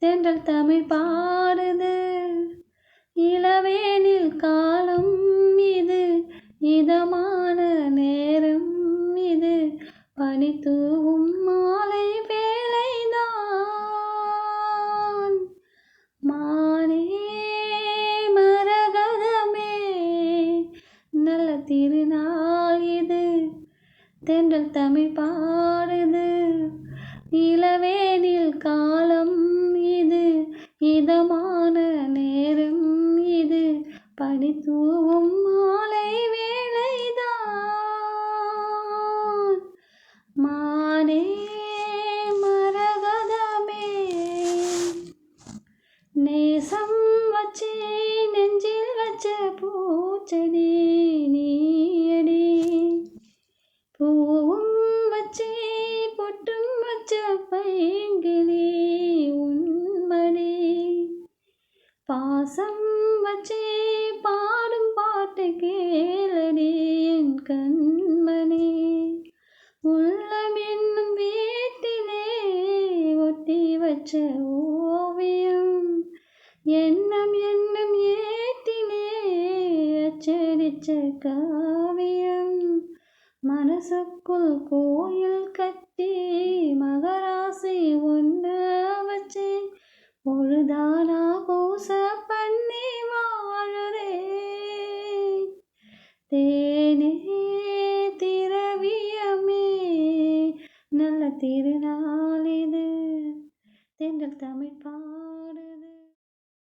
தென்றல் தமிழ் பாடுது. இளவேனில் காலம் இது இதமான நேரம் இது. பனி தூவும் மாலை வேலைதான் மானே மரகதமே நல்ல திருநாள் இது. தென்றல் தமிழ் பாடுது. இதமான நேரம் இது. பனி மாலை வேளைதான். மானே மரகதமே. நேசம் வச்சே நெஞ்சில் வச்ச பாசம் வச்சே பாடும் பாட்டு கேளடி என் கண்மணி உள்ளம் என்னும் வீட்டிலே ஒட்டி வச்ச ஓவியம் எண்ணம் என்னும் ஏட்டிலே அச்சடிச்ச காவியம். மனசுக்குள் கோயில் கட்டி மகராசி ஒன்று வச்சேன் பொழுதானா தேனே திரவியமே நல்ல திருநாள் இது. தென்றல் தமிழ் பா